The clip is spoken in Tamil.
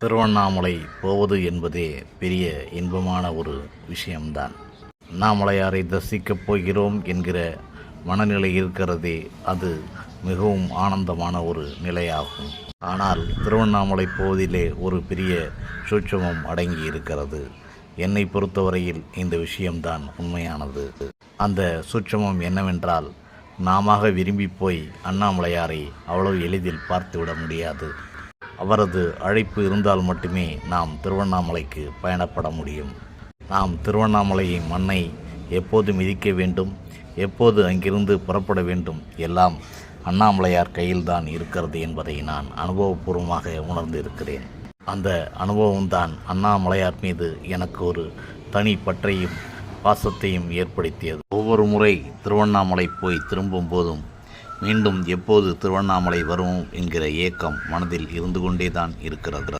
திருவண்ணாமலை போவது என்பதே பெரிய இன்பமான ஒரு விஷயம்தான். அண்ணாமலையாரை தரிசிக்கப் போகிறோம் என்கிற மனநிலை இருக்கிறதே அது மிகவும் ஆனந்தமான ஒரு நிலையாகும். ஆனால் திருவண்ணாமலை போவதிலே ஒரு பெரிய சூட்சமம் அடங்கி இருக்கிறது. என்னை பொறுத்தவரையில் இந்த விஷயம்தான் உண்மையானது. அந்த சூட்சமம் என்னவென்றால் நாம விரும்பி போய் அண்ணாமலையாரை அவ்வளவு எளிதில் பார்த்துவிட முடியாது. அவரது அழைப்பு இருந்தால் மட்டுமே நாம் திருவண்ணாமலைக்கு பயணப்பட முடியும். நாம் திருவண்ணாமலையை மண்ணை எப்போது மிதிக்க வேண்டும் எப்போது அங்கிருந்து புறப்பட வேண்டும் எல்லாம் அண்ணாமலையார் கையில்தான் இருக்கிறது என்பதை நான் அனுபவபூர்வமாக உணர்ந்து இருக்கிறேன் அந்த அனுபவம்தான் அண்ணாமலையார் மீது எனக்கு ஒரு தனி பற்றையும் பாசத்தையும் ஏற்படுத்தியது. ஒவ்வொரு முறை திருவண்ணாமலை போய் திரும்பும் போதும் மீண்டும் எப்போது திருவண்ணாமலை வரும் என்கிற ஏக்கம் மனதில் இருந்து கொண்டே தான் இருக்கிறது.